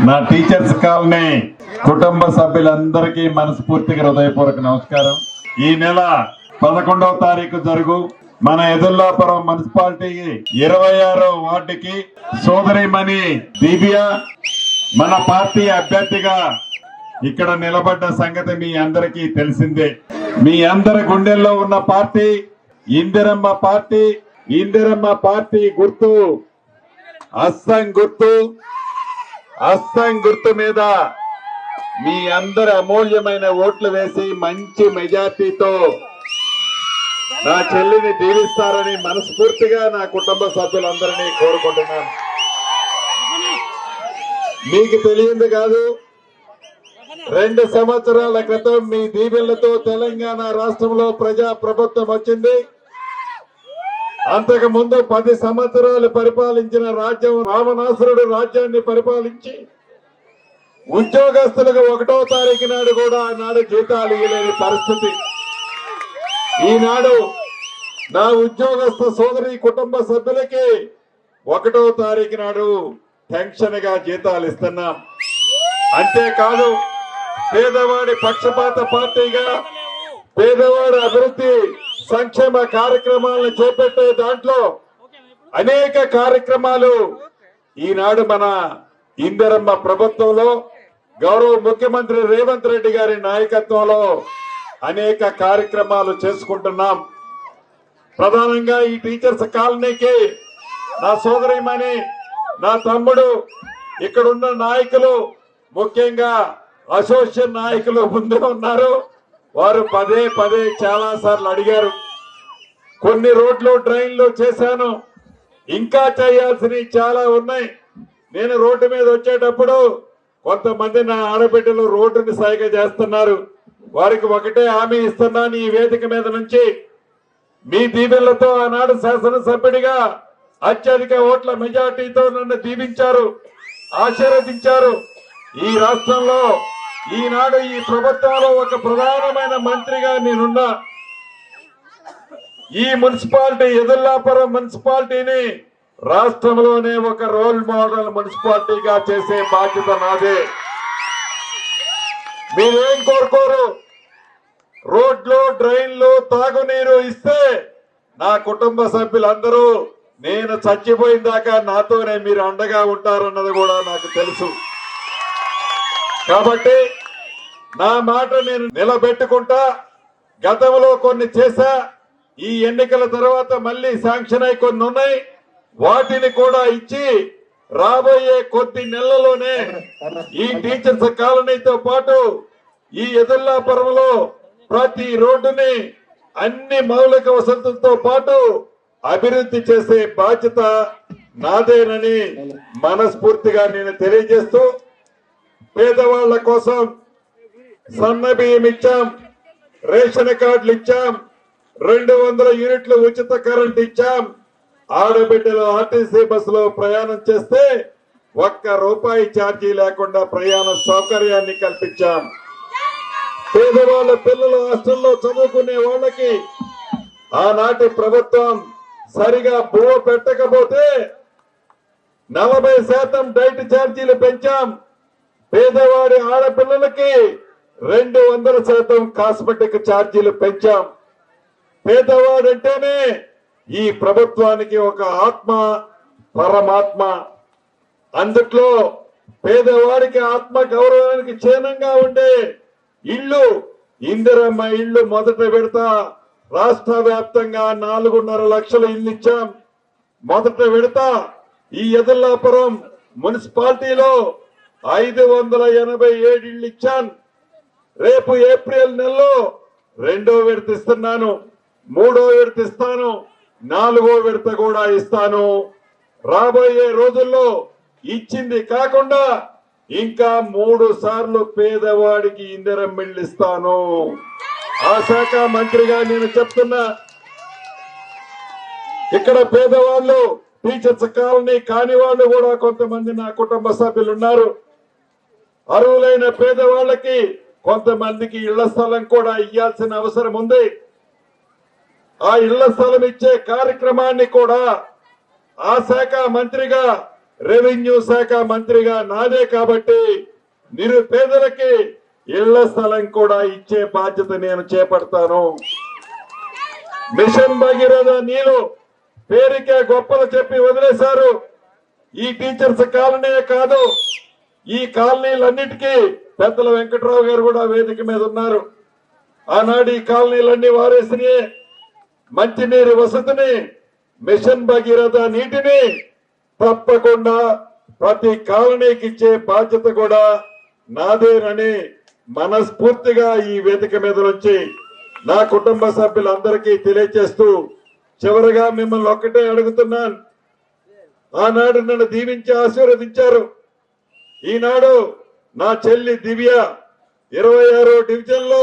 నా teachers colony కుటుంబ సభ్యులందరికీ మనస్ఫూర్తిగా హృదయపూర్వక నమస్కారం. ఈ నెల పదకొండవ తారీఖు జరుగు మన ఎదుల్లాపురం మున్సిపాలిటీ ఇరవై ఆరో వార్డుకి సోదరిమణి దివ్య మన పార్టీ అభ్యర్థిగా ఇక్కడ నిలబడ్డ సంగతి మీ అందరికీ తెలిసిందే. మీ అందరి గుండెల్లో ఉన్న party Indiramma party Indiramma party గుర్తు అస్సం గుర్తు అస్సాం గుర్తు మీద మీ అందరు అమూల్యమైన ఓట్లు వేసి మంచి మెజార్టీతో నా చెల్లిని దీవిస్తారని మనస్ఫూర్తిగా నా కుటుంబ సభ్యులందరినీ కోరుకుంటున్నాను. మీకు తెలియంది కాదు రెండు సంవత్సరాల క్రితం మీ దీవెళ్ళతో తెలంగాణ రాష్ట్రంలో ప్రజా ప్రభుత్వం వచ్చింది. అంతకు ముందు పది సంవత్సరాలు పరిపాలించిన రాజ్యం రావణాసురుడు రాజ్యాన్ని పరిపాలించి ఉద్యోగస్తులకు ఒకటో తారీఖు నాడు కూడా ఆనాడు జీతాలు ఇవ్వలేని పరిస్థితి. ఈనాడు నా ఉద్యోగస్తు సోదరి కుటుంబ సభ్యులకి ఒకటో తారీఖు నాడు పెన్షన్గా జీతాలు ఇస్తున్నాం. అంతేకాదు పేదవాడి పక్షపాత పార్టీగా పేదవాడి అభివృద్ధి సంక్షేమ కార్యక్రమాలను చేపట్టే దాంట్లో అనేక కార్యక్రమాలు ఈనాడు మన ఇందరమ్మ ప్రభుత్వంలో గౌరవ ముఖ్యమంత్రి రేవంత్ రెడ్డి గారి నాయకత్వంలో అనేక కార్యక్రమాలు చేసుకుంటున్నాం. ప్రధానంగా ఈ టీచర్స్ కాలనీకి నా సోదరిమణి నా తమ్ముడు ఇక్కడున్న నాయకులు ముఖ్యంగా అసోసియేషన్ నాయకులు ముందు ఉన్నారు. వారు పదే పదే చాలా సార్లు అడిగారు. కొన్ని రోడ్లు డ్రైన్లు చేశాను. ఇంకా చేయాల్సినవి చాలా ఉన్నాయి. నేను రోడ్డు మీద వచ్చేటప్పుడు కొంతమంది నా ఆడబిడ్డలు రోడ్డుని సాయిగా చేస్తున్నారు. వారికి ఒకటే హామీ ఇస్తున్నాను ఈ వేదిక మీద నుంచి. మీ దీవెళ్ళతో ఆనాడు శాసనసభ్యుడిగా అత్యధిక ఓట్ల మెజార్టీతో నన్ను దీవించారు ఆశీర్వదించారు. ఈ రాష్ట్రంలో ఈనాడు ఈ ప్రభుత్వంలో ఒక ప్రధానమైన మంత్రిగా నేనున్నా. ఈ మున్సిపాలిటీ ఎదుల్లాపురం మున్సిపాలిటీని రాష్ట్రంలోనే ఒక రోల్ మోడల్ మున్సిపాలిటీగా చేసే బాధ్యత నాదే. మీరేం కోరుకోరు? రోడ్లు డ్రైన్లు తాగునీరు ఇస్తే నా కుటుంబ సభ్యులందరూ నేను చచ్చిపోయిన దాకా నాతోనే మీరు అండగా ఉంటారన్నది కూడా నాకు తెలుసు. కాబట్టి నా మాట నేను నిలబెట్టుకుంటా. గతంలో కొన్ని చేశా. ఈ ఎన్నికల తర్వాత మళ్ళీ శాంక్షన్ అయి కొన్ని ఉన్నాయి. వాటిని కూడా ఇచ్చి రాబోయే కొద్ది నెలలోనే ఈ టీచర్స్ కాలనీతో పాటు ఈ ఎదుర్లాపురంలో ప్రతి రోడ్డుని అన్ని మౌలిక వసతులతో పాటు అభివృద్ధి చేసే బాధ్యత నాదేనని మనస్ఫూర్తిగా నేను తెలియజేస్తూ పేదవాళ్ళ కోసం సన్న బియ్యం ఇచ్చాం రేషన్ కార్డులు ఇచ్చాం రెండు వందల యూనిట్లు ఉచిత కరెంట్ ఇచ్చాం. ఆడబిడ్డలు ఆర్టీసీ బస్సులో ప్రయాణం చేస్తే ఒక్క రూపాయి ఛార్జీ లేకుండా ప్రయాణ సౌకర్యాన్ని కల్పించాం. పేదవాళ్ళ పిల్లలు హాస్టల్లో చదువుకునే వాళ్ళకి ఆనాటి ప్రభుత్వం సరిగా భూ పెట్టకపోతే నలభై శాతం డైట్ ఛార్జీలు పెంచాం. పేదవాడి ఆడపిల్లలకి రెండు వందల శాతం కాస్మెటిక్ ఛార్జీలు పెంచాం. పేదవాడంటేనే ఈ ప్రభుత్వానికి ఒక ఆత్మ పరమాత్మ. అందుట్లో పేదవాడికి ఆత్మ గౌరవానికి చిహ్నంగా ఉండే ఇల్లు ఇందిరమ్మ ఇల్లు మొదట విడతా రాష్ట్ర వ్యాప్తంగా నాలుగున్నర లక్షల ఇల్లు ఇచ్చాం. మొదట విడతా ఈ ఎదుల్లాపురం మున్సిపాలిటీలో ఐదు వందల ఎనభై ఏడు ఇళ్ళు ఇచ్చాను రేపు ఏప్రిల్ నెలలో రెండో విడత ఇస్తున్నాను మూడో విడత ఇస్తాను నాలుగో విడత కూడా ఇస్తాను. రాబోయే రోజుల్లో ఇచ్చింది కాకుండా ఇంకా మూడు సార్లు పేదవాడికి ఇందిరం మిల్లు ఇస్తాను ఆ శాఖ మంత్రిగా నేను చెప్తున్నా ఇక్కడ పేదవాళ్ళు టీచర్స్ కాలనీ కాని వాళ్ళు కూడా కొంతమంది నా కుటుంబ సభ్యులు ఉన్నారు అర్హులైన పేదవాళ్ళకి కొంతమందికి ఇళ్ళ స్థలం కూడా ఇవ్వాల్సిన అవసరం ఉంది. ఆ ఇళ్ళ స్థలం ఇచ్చే కార్యక్రమాన్ని కూడా ఆ శాఖ మంత్రిగా రెవెన్యూ శాఖ మంత్రిగా నాదే కాబట్టి నిరుపేదలకి ఇళ్ళ స్థలం కూడా ఇచ్చే బాధ్యత నేను చేపడతాను. మిషన్ భగీరథ నీళ్ళు పేరుకే గొప్పలు చెప్పి వదిలేశారు. ఈ టీచర్స్ కాలనీ కాదు ఈ కాలనీలన్నిటికీ పెద్దల వెంకట్రావు గారు కూడా వేదిక మీద ఉన్నారు. ఆనాడు ఈ కాలనీలన్నీ వారేసినాయి. మంచినీరు వసతిని మిషన్ భగీరథ నీటిని తప్పకుండా ప్రతి కాలనీకి ఇచ్చే బాధ్యత కూడా నాదేనని మనస్ఫూర్తిగా ఈ వేదిక మీద నుంచి నా కుటుంబ సభ్యులందరికీ తెలియజేస్తూ చివరిగా మిమ్మల్ని ఒక్కటే అడుగుతున్నాను. ఆనాడు నన్ను దీవించి ఆశీర్వదించారు. ఈనాడు నా చెల్లి దివ్య ఇరవై ఆరో డివిజన్లో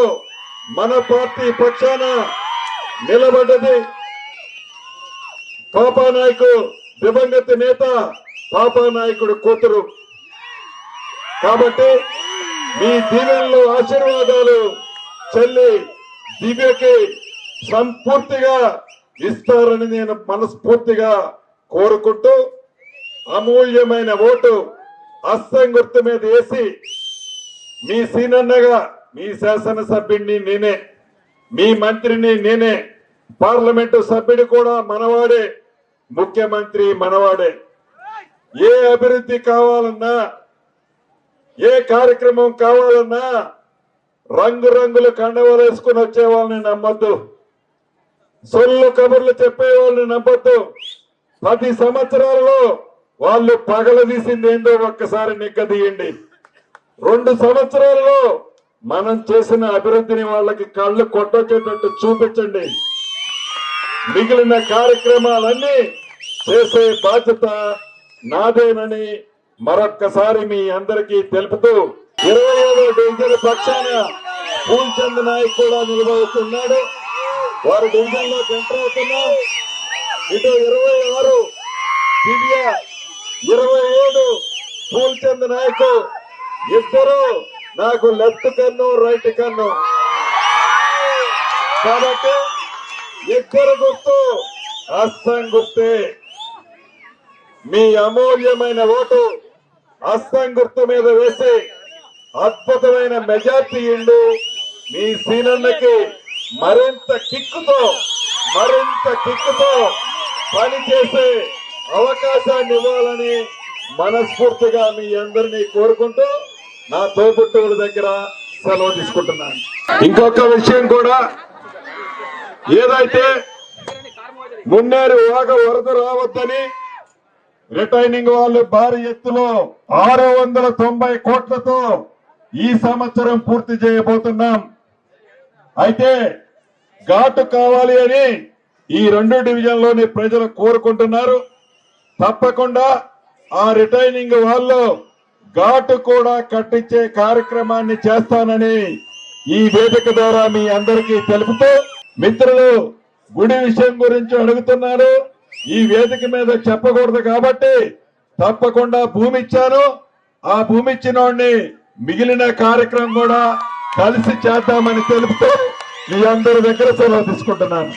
మన పార్టీ పక్షాన నిలబడ్డది. పాపానాయకు దివంగత నేత పాపానాయకుడు కూతురు. కాబట్టి మీ దీవెనలు ఆశీర్వాదాలు చెల్లి దివ్యకి సంపూర్తిగా ఇస్తారని నేను మనస్ఫూర్తిగా కోరుకుంటూ అమూల్యమైన ఓటు హస్తం గుర్తు మీద వేసి మీ సీనన్నగా మీ శాసనసభ్యుడిని నేనే మీ మంత్రిని నేనే పార్లమెంటు సభ్యుడు కూడా మనవాడే ముఖ్యమంత్రి మనవాడే. ఏ అభివృద్ధి కావాలన్నా ఏ కార్యక్రమం కావాలన్నా రంగు రంగులు కండవలు వేసుకుని వచ్చే వాళ్ళని నమ్మద్దు. సొల్లు కబుర్లు చెప్పే వాళ్ళని నమ్మద్దు. పది సంవత్సరాలలో వాళ్ళు పగలదీసింది ఏందో ఒక్కసారి నిక్కదీయండి. రెండు సంవత్సరాలలో మనం చేసిన అభివృద్ధిని వాళ్ళకి కళ్ళు కొట్టొచ్చేటట్టు చూపించండి. మిగిలిన కార్యక్రమాలన్నీ చేసే బాధ్యత నాదేనని మరొక్కసారి మీ అందరికీ తెలుపుతూ ఇరవై ఏడో డివిజన్ పక్షాన పూల్చంద్ నాయక్ కూడా నిలబడుతున్నాడు. వారు డివిజన్లో ఎంటర్ అవుతున్నాం ఇటు ఇరవై ఆరు దివ్య ఇరవై ఏడు పూల్చంద్ నాయకు. ఇద్దరు నాకు లెఫ్ట్ కన్ను రైట్ కన్ను. కాబట్టి ఇద్దరు గుర్తు అస్తం గుర్తే. మీ అమూల్యమైన ఓటు అస్తం గుర్తు మీద వేసి అద్భుతమైన మెజార్టీ ఇండు మీ సీనన్నకి మరింత కిక్కుతో మరింత కిక్కుతో పనిచేసే అవకాశాన్ని ఇవ్వాలని మనస్ఫూర్తిగా మీ అందరినీ కోరుకుంటూ నా తోబుట్టువుల దగ్గర సెలవు తీసుకుంటున్నాను. ఇంకొక విషయం కూడా ఏదైతే మున్నేరు వాగ వరద రావద్దని రిటైనింగ్ వాళ్ళు భారీ ఎత్తులో ఆరు వందల తొంభై కోట్లతో ఈ సంవత్సరం పూర్తి చేయబోతున్నాం. అయితే ఘాటు కావాలి అని ఈ రెండు డివిజన్లోని ప్రజలు కోరుకుంటున్నారు. తప్పకుండా ఆ రిటైనింగ్ వాళ్ళు ఘాటు కూడా కట్టించే కార్యక్రమాన్ని చేస్తానని ఈ వేదిక ద్వారా మీ అందరికీ తెలుపుతూ మిత్రులు గుడి విషయం గురించి అడుగుతున్నారు. ఈ వేదిక మీద చెప్పకూడదు కాబట్టి తప్పకుండా భూమి ఇచ్చాను ఆ భూమి ఇచ్చిన వాడిని మిగిలిన కార్యక్రమం కూడా కలిసి చేద్దామని తెలుపుతూ మీ అందరి దగ్గర సెలవు తీసుకుంటున్నాను.